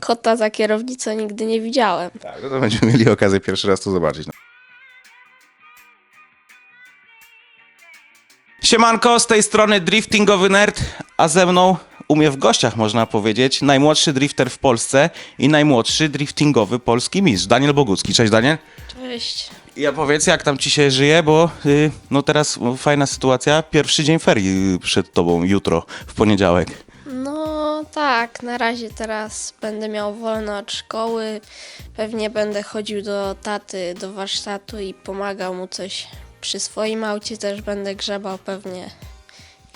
Kota za kierownicą nigdy nie widziałem. Tak, no to będziemy mieli okazję pierwszy raz to zobaczyć. No. Siemanko, z tej strony driftingowy nerd, a ze mną u mnie w gościach można powiedzieć najmłodszy drifter w Polsce i najmłodszy driftingowy polski mistrz, Daniel Bogucki. Cześć Daniel. Cześć. Ja powiedz, jak tam ci się żyje, bo y, no teraz fajna sytuacja, pierwszy dzień ferii przed tobą, jutro, w poniedziałek. No tak, na razie teraz będę miał wolno od szkoły. Pewnie będę chodził do taty, do warsztatu i pomagał mu coś. Przy swoim aucie też będę grzebał pewnie.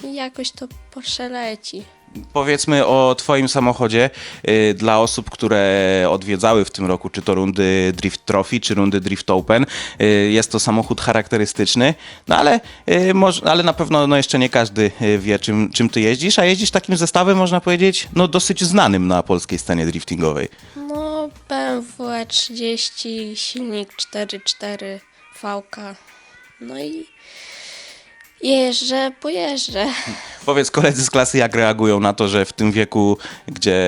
I jakoś to przeleci. Powiedzmy o Twoim samochodzie y, dla osób, które odwiedzały w tym roku, czy to rundy Drift Trophy, czy rundy Drift Open. Y, jest to samochód charakterystyczny, no ale, y, ale na pewno no jeszcze nie każdy wie, czym, czym Ty jeździsz, a jeździsz takim zestawem, można powiedzieć, no dosyć znanym na polskiej scenie driftingowej. No BMW E30, silnik 4.4, VK. No i jeżdżę, pojeżdżę. Powiedz koledzy z klasy, jak reagują na to, że w tym wieku, gdzie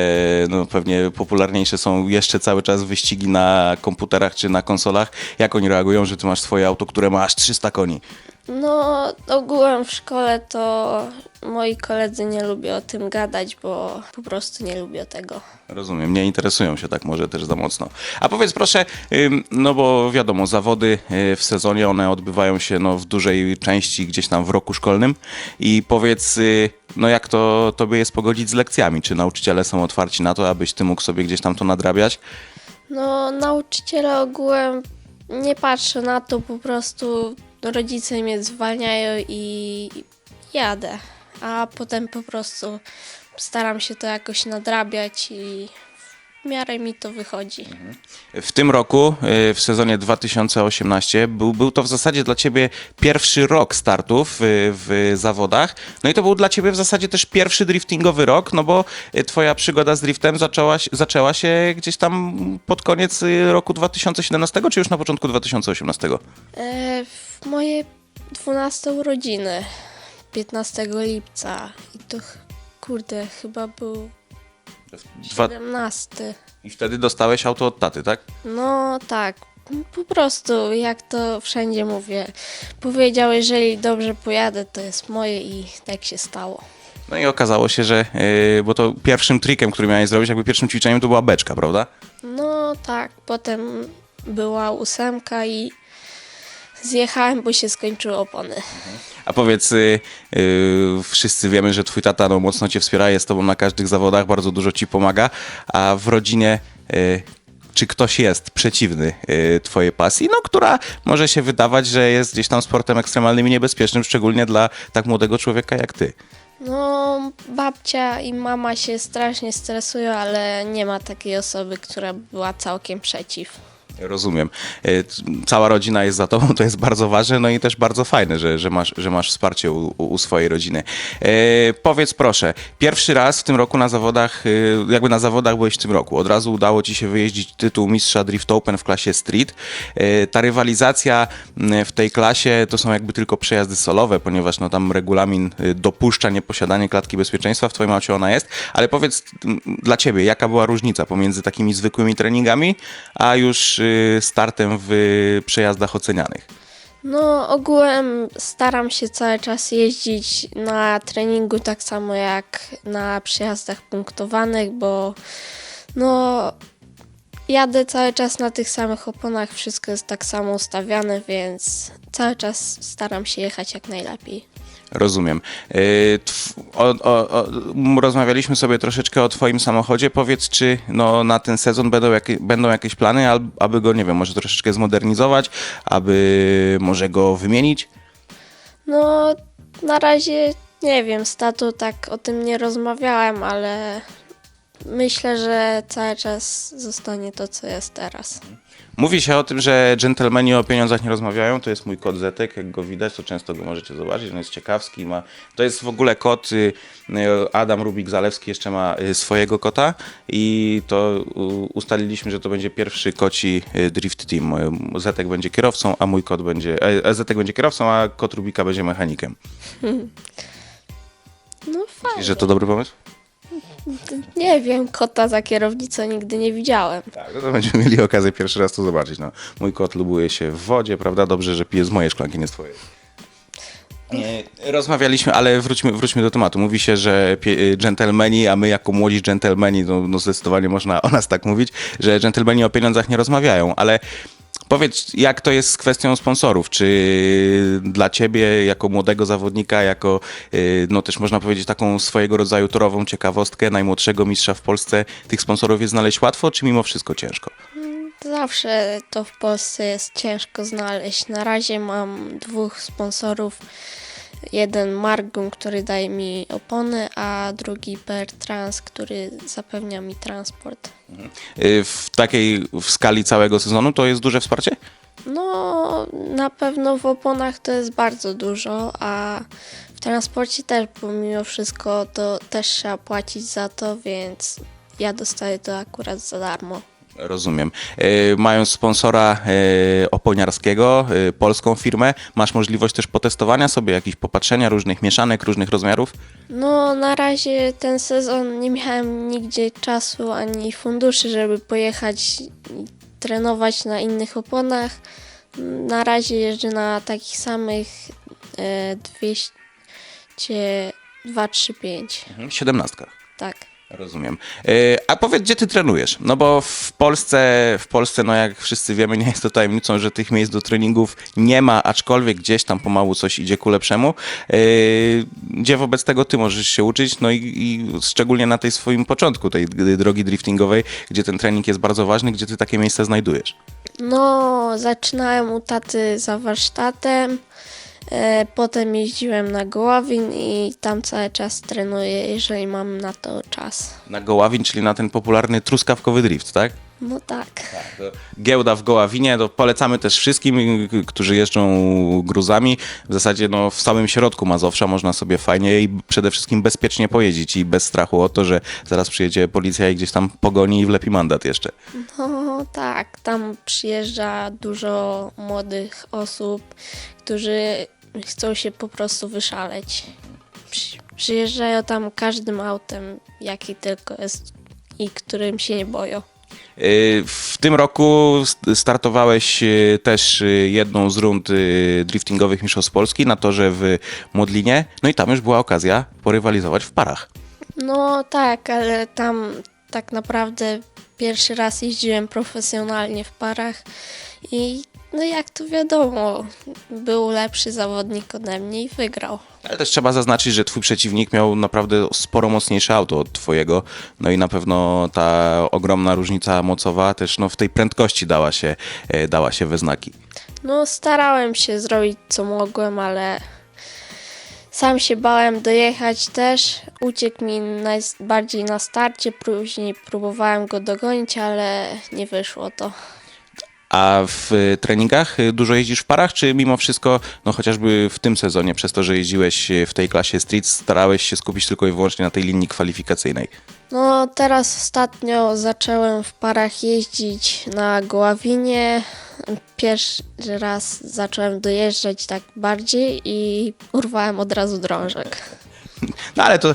no, pewnie popularniejsze są jeszcze cały czas wyścigi na komputerach czy na konsolach, jak oni reagują, że ty masz swoje auto, które ma aż 300 koni? No, ogółem w szkole to moi koledzy nie lubią o tym gadać, bo po prostu nie lubią tego. Rozumiem, nie interesują się tak może też za mocno. A powiedz proszę, ym, no bo wiadomo, zawody y, w sezonie, one odbywają się no, w dużej części gdzieś tam w roku szkolnym i powiedz, y, no jak to tobie jest pogodzić z lekcjami? Czy nauczyciele są otwarci na to, abyś ty mógł sobie gdzieś tam to nadrabiać? No, nauczyciele ogółem nie patrzą na to, po prostu rodzice mnie zwalniają i jadę. A potem po prostu staram się to jakoś nadrabiać i w miarę mi to wychodzi. W tym roku, y, w sezonie 2018, był, był to w zasadzie dla ciebie pierwszy rok startów y, w zawodach. No i to był dla ciebie w zasadzie też pierwszy driftingowy rok, no bo y, twoja przygoda z driftem zaczęła, się- zaczęła się gdzieś tam pod koniec roku 2017, czy już na początku 2018? E, w moje 12 urodziny, 15 lipca. I to, ch- kurde, chyba był Dwa... 17. I wtedy dostałeś auto od taty, tak? No tak, po prostu jak to wszędzie mówię. Powiedział, jeżeli dobrze pojadę, to jest moje i tak się stało. No i okazało się, że, y, bo to pierwszym trikiem, który miałeś zrobić, jakby pierwszym ćwiczeniem to była beczka, prawda? No tak, potem była ósemka i zjechałem, bo się skończyły opony. A powiedz, y, y, wszyscy wiemy, że twój tata no, mocno cię wspiera, jest z tobą na każdych zawodach, bardzo dużo ci pomaga, a w rodzinie y, czy ktoś jest przeciwny y, twojej pasji, no która może się wydawać, że jest gdzieś tam sportem ekstremalnym i niebezpiecznym, szczególnie dla tak młodego człowieka jak ty. No, babcia i mama się strasznie stresują, ale nie ma takiej osoby, która była całkiem przeciw. Rozumiem. C- Cała rodzina jest za tobą, to jest bardzo ważne, no i też bardzo fajne, że, że, masz, że masz wsparcie u, u swojej rodziny. E, powiedz proszę, pierwszy raz w tym roku na zawodach, y, jakby na zawodach byłeś w tym roku, od razu udało ci się wyjeździć tytuł mistrza Drift Open w klasie Street. E, ta rywalizacja w tej klasie to są jakby tylko przejazdy solowe, ponieważ no, tam regulamin y, dopuszcza nieposiadanie klatki bezpieczeństwa, w twoim aucie ona jest, ale powiedz dla ciebie, jaka była różnica pomiędzy takimi zwykłymi treningami, a już startem w przejazdach ocenianych? No, ogółem staram się cały czas jeździć na treningu tak samo jak na przyjazdach punktowanych, bo no jadę cały czas na tych samych oponach, wszystko jest tak samo ustawiane, więc cały czas staram się jechać jak najlepiej. Rozumiem. Y, o, o, o, rozmawialiśmy sobie troszeczkę o Twoim samochodzie. Powiedz, czy no, na ten sezon będą, będą jakieś plany, aby go, nie wiem, może troszeczkę zmodernizować, aby może go wymienić? No, na razie nie wiem, z tatą tak o tym nie rozmawiałem, ale myślę, że cały czas zostanie to, co jest teraz. Mówi się o tym, że dżentelmeni o pieniądzach nie rozmawiają. To jest mój kot Zetek, jak go widać, to często go możecie zobaczyć. On jest ciekawski. Ma... To jest w ogóle kot. y, y, Adam Rubik-Zalewski jeszcze ma y, swojego kota i to ustaliliśmy, że to będzie pierwszy koci drift team. Zetek będzie kierowcą, a mój kot będzie. e, Zetek będzie kierowcą, a kot Rubika będzie mechanikiem. No fajnie. Że to dobry pomysł? Nie wiem, kota za kierownicą nigdy nie widziałem. Tak, no to będziemy mieli okazję pierwszy raz to zobaczyć. No, mój kot lubuje się w wodzie, prawda? Dobrze, że pije z mojej szklanki, nie z twojej. E, Rozmawialiśmy, ale wróćmy, wróćmy do tematu. Mówi się, że y, dżentelmeni, a my jako młodzi dżentelmeni, no, no zdecydowanie można o nas tak mówić, że dżentelmeni o pieniądzach nie rozmawiają, ale powiedz, jak to jest z kwestią sponsorów? Czy dla ciebie, jako młodego zawodnika, jako, y, no też można powiedzieć, taką swojego rodzaju torową ciekawostkę, najmłodszego mistrza w Polsce, tych sponsorów jest znaleźć łatwo, czy mimo wszystko ciężko? Zawsze to w Polsce jest ciężko znaleźć. Na razie mam dwóch sponsorów. Jeden Margum, który daje mi opony, a drugi Pertrans, który zapewnia mi transport. Y, W takiej w skali całego sezonu to jest duże wsparcie? No, na pewno w oponach to jest bardzo dużo, a w transporcie też, bo mimo wszystko to też trzeba płacić za to, więc ja dostaję to akurat za darmo. Rozumiem. Y, Mając sponsora y, oponiarskiego, y, polską firmę, masz możliwość też potestowania sobie jakichś popatrzenia różnych mieszanek, różnych rozmiarów? No, na razie ten sezon nie miałem nigdzie czasu ani funduszy, żeby pojechać i trenować na innych oponach. Na razie jeżdżę na takich samych e, 200, 235. Mhm. Siedemnastkach. Tak. Rozumiem. Y, A powiedz, gdzie ty trenujesz? No bo w Polsce, w Polsce, no jak wszyscy wiemy, nie jest to tajemnicą, że tych miejsc do treningów nie ma, aczkolwiek gdzieś tam pomału coś idzie ku lepszemu. Y, Gdzie wobec tego ty możesz się uczyć? No i, i szczególnie na tej swoim początku, tej drogi driftingowej, gdzie ten trening jest bardzo ważny, gdzie ty takie miejsca znajdujesz? No, zaczynałem u taty za warsztatem. E, potem jeździłem na Goławin i tam cały czas trenuję, jeżeli mam na to czas. Na Goławin, czyli na ten popularny truskawkowy drift, tak? No tak. To Giełda w Goławinie, to polecamy też wszystkim, którzy jeżdżą gruzami. W zasadzie no, w samym środku Mazowsza można sobie fajnie i przede wszystkim bezpiecznie pojeździć i bez strachu o to, że zaraz przyjedzie policja i gdzieś tam pogoni i wlepi mandat jeszcze. No tak, tam przyjeżdża dużo młodych osób, którzy chcą się po prostu wyszaleć. Przy, przyjeżdżają tam każdym autem, jaki tylko jest i którym się nie boją. Y, W tym roku st- startowałeś y, też y, jedną z rund y, driftingowych Mistrzostw Polski na torze w Modlinie, no i tam już była okazja porywalizować w parach. No tak, ale tam tak naprawdę pierwszy raz jeździłem profesjonalnie w parach i no jak to wiadomo, był lepszy zawodnik ode mnie i wygrał. Ale też trzeba zaznaczyć, że twój przeciwnik miał naprawdę sporo mocniejsze auto od twojego. No i na pewno ta ogromna różnica mocowa też no, w tej prędkości dała się, e, dała się we znaki. No, starałem się zrobić co mogłem, ale sam się bałem dojechać też. Uciekł mi najbardziej na starcie, później próbowałem go dogonić, ale nie wyszło to. A w e, treningach e, dużo jeździsz w parach, czy mimo wszystko, no chociażby w tym sezonie, przez to, że jeździłeś e, w tej klasie street, starałeś się skupić tylko i wyłącznie na tej linii kwalifikacyjnej? No, teraz ostatnio zacząłem w parach jeździć na Goławinie. Pierwszy raz zacząłem dojeżdżać tak bardziej i urwałem od razu drążek. No ale to e,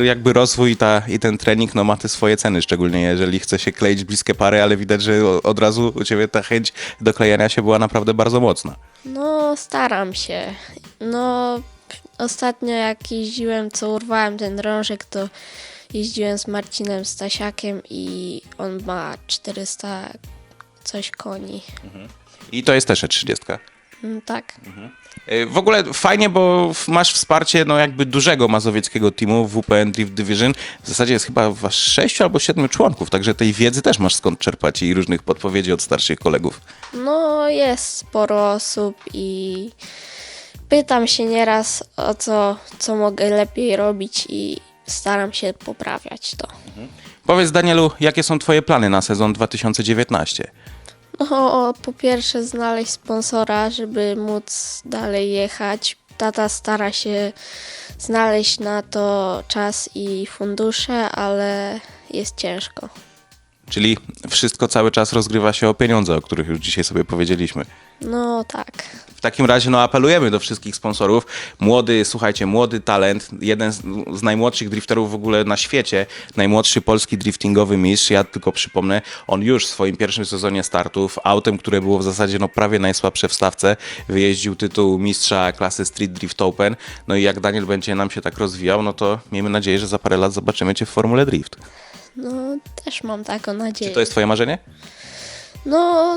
e, jakby rozwój i ta, i ten trening no, ma te swoje ceny, szczególnie jeżeli chce się kleić bliskie pary, ale widać, że od razu u ciebie ta chęć do klejenia się była naprawdę bardzo mocna. No, staram się. No, ostatnio jak jeździłem, co urwałem ten drążek, to jeździłem z Marcinem Stasiakiem i on ma 400 coś koni. I to jest też E30. Mm, Tak. E, W ogóle fajnie, bo masz wsparcie no jakby dużego mazowieckiego teamu WPN Drift Division. W zasadzie jest chyba was sześciu albo siedmiu członków, także tej wiedzy też masz skąd czerpać i różnych podpowiedzi od starszych kolegów. No, jest sporo osób i pytam się nieraz o co, co mogę lepiej robić i staram się poprawiać to. Powiedz Danielu, jakie są twoje plany na sezon 2019? No, po pierwsze znaleźć sponsora, żeby móc dalej jechać. Tata stara się znaleźć na to czas i fundusze, ale jest ciężko. Czyli wszystko cały czas rozgrywa się o pieniądze, o których już dzisiaj sobie powiedzieliśmy. No tak. W takim razie no, apelujemy do wszystkich sponsorów. Młody, słuchajcie, młody talent, jeden z, z najmłodszych drifterów w ogóle na świecie, najmłodszy polski driftingowy mistrz. Ja tylko przypomnę, on już w swoim pierwszym sezonie startów autem, które było w zasadzie no, prawie najsłabsze w stawce, wyjeździł tytuł mistrza klasy Street Drift Open. No i jak Daniel będzie nam się tak rozwijał, no to miejmy nadzieję, że za parę lat zobaczymy cię w Formule Drift. No też mam taką nadzieję. Czy to jest twoje marzenie? No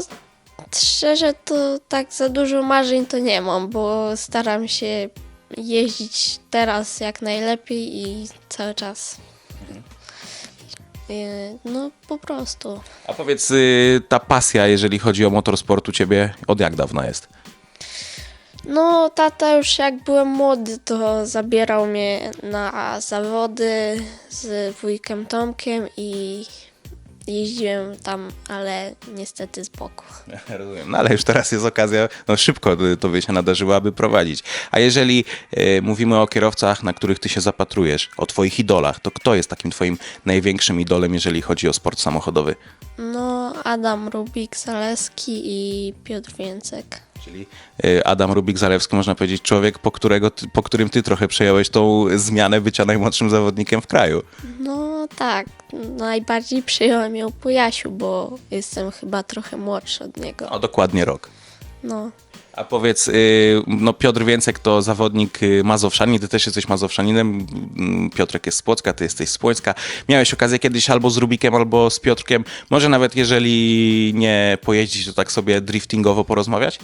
szczerze to tak za dużo marzeń to nie mam, bo staram się jeździć teraz jak najlepiej i cały czas. Y, No po prostu. A powiedz, y, ta pasja, jeżeli chodzi o motorsport u ciebie, od jak dawna jest? No, tata już jak byłem młody, to zabierał mnie na zawody z wujkiem Tomkiem i jeździłem tam, ale niestety z boku. Rozumiem. No ale już teraz jest okazja, no szybko to by się nadarzyło, aby prowadzić. A jeżeli y, mówimy o kierowcach, na których ty się zapatrujesz, o twoich idolach, to kto jest takim twoim największym idolem, jeżeli chodzi o sport samochodowy? No, Adam Rubik, Zaleski i Piotr Więcek. Czyli y, Adam Rubik-Zalewski, można powiedzieć, człowiek, po, którego, po którym ty trochę przejąłeś tą zmianę bycia najmłodszym zawodnikiem w kraju. No tak, najbardziej przyjąłem ją po Jasiu, bo jestem chyba trochę młodszy od niego. O, dokładnie rok. No, A powiedz, y, no Piotr Więcek to zawodnik y, Mazowszanin, ty też jesteś Mazowszaninem, Mm, Piotrek jest z Płocka, ty jesteś z Płońska. Miałeś okazję kiedyś albo z Rubikiem, albo z Piotrkiem, może nawet jeżeli nie pojeździć, to tak sobie driftingowo porozmawiać?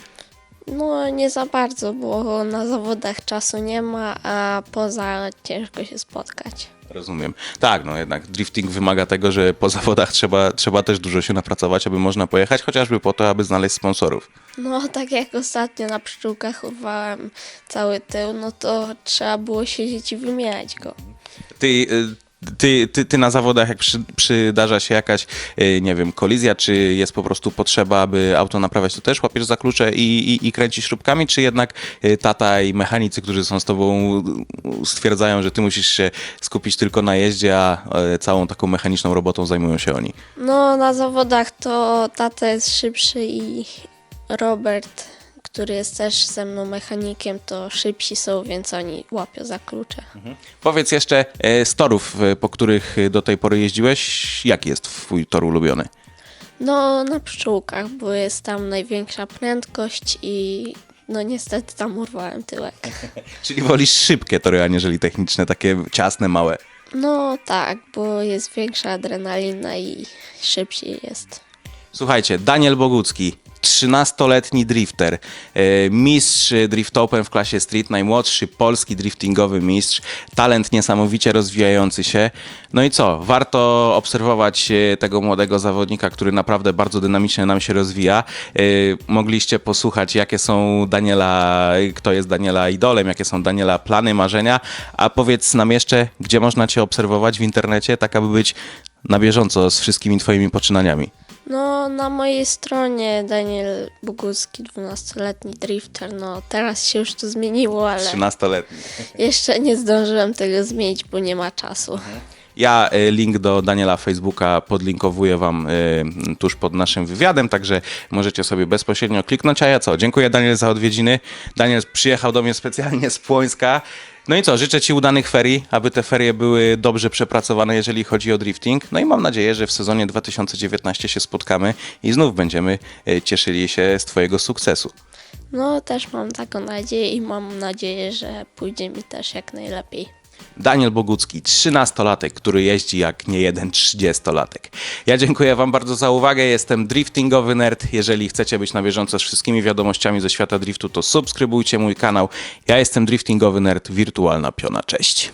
no nie za bardzo, bo na zawodach czasu nie ma, a poza ciężko się spotkać. Rozumiem. Tak, no jednak drifting wymaga tego, że po zawodach trzeba, trzeba też dużo się napracować, aby można pojechać, chociażby po to, aby znaleźć sponsorów. No, tak jak ostatnio na pszczółkach urwałem cały tył, no to trzeba było siedzieć i wymieniać go. Ty, y, ty, ty, ty na zawodach, jak przy, przydarza się jakaś, y, nie wiem, kolizja, czy jest po prostu potrzeba, aby auto naprawiać, to też łapiesz za klucze i, i, i kręcisz śrubkami, czy jednak y, tata i mechanicy, którzy są z tobą, stwierdzają, że ty musisz się skupić tylko na jeździe, a y, całą taką mechaniczną robotą zajmują się oni? No, na zawodach to tata jest szybszy i Robert, który jest też ze mną mechanikiem, to szybsi są, więc oni łapią za klucze. Powiedz jeszcze y, z torów, y, po których y, do tej pory jeździłeś, jaki jest twój tor ulubiony? No, na pszczółkach, bo jest tam największa prędkość i no niestety tam urwałem tyłek. Czyli wolisz szybkie tory, aniżeli techniczne, takie ciasne, małe. No tak, bo jest większa adrenalina i szybciej jest. Słuchajcie, Daniel Bogucki, 13-letni drifter, e, mistrz Drift Open w klasie street, najmłodszy polski driftingowy mistrz, talent niesamowicie rozwijający się. No i co? Warto obserwować e, tego młodego zawodnika, który naprawdę bardzo dynamicznie nam się rozwija. E, Mogliście posłuchać, jakie są Daniela, kto jest Daniela idolem, jakie są Daniela plany, marzenia. A powiedz nam jeszcze, gdzie można Cię obserwować w internecie, tak aby być na bieżąco z wszystkimi Twoimi poczynaniami. No, na mojej stronie Daniel Bogucki, 12-letni drifter. No, teraz się już to zmieniło, ale 13-letni. jeszcze nie zdążyłem tego zmienić, bo nie ma czasu. Ja e, link do Daniela Facebooka podlinkowuję Wam e, tuż pod naszym wywiadem, także możecie sobie bezpośrednio kliknąć. A ja co? Dziękuję Daniel za odwiedziny. Daniel przyjechał do mnie specjalnie z Płońska. No i co? Życzę Ci udanych ferii, aby te ferie były dobrze przepracowane, jeżeli chodzi o drifting. No i mam nadzieję, że w sezonie 2019 się spotkamy i znów będziemy e, cieszyli się z Twojego sukcesu. No, też mam taką nadzieję i mam nadzieję, że pójdzie mi też jak najlepiej. Daniel Bogucki, 13-latek, który jeździ jak nie jeden 30-latek. Ja dziękuję Wam bardzo za uwagę. Jestem driftingowy nerd. Jeżeli chcecie być na bieżąco z wszystkimi wiadomościami ze świata driftu, to subskrybujcie mój kanał. Ja jestem driftingowy nerd, wirtualna piona. Cześć.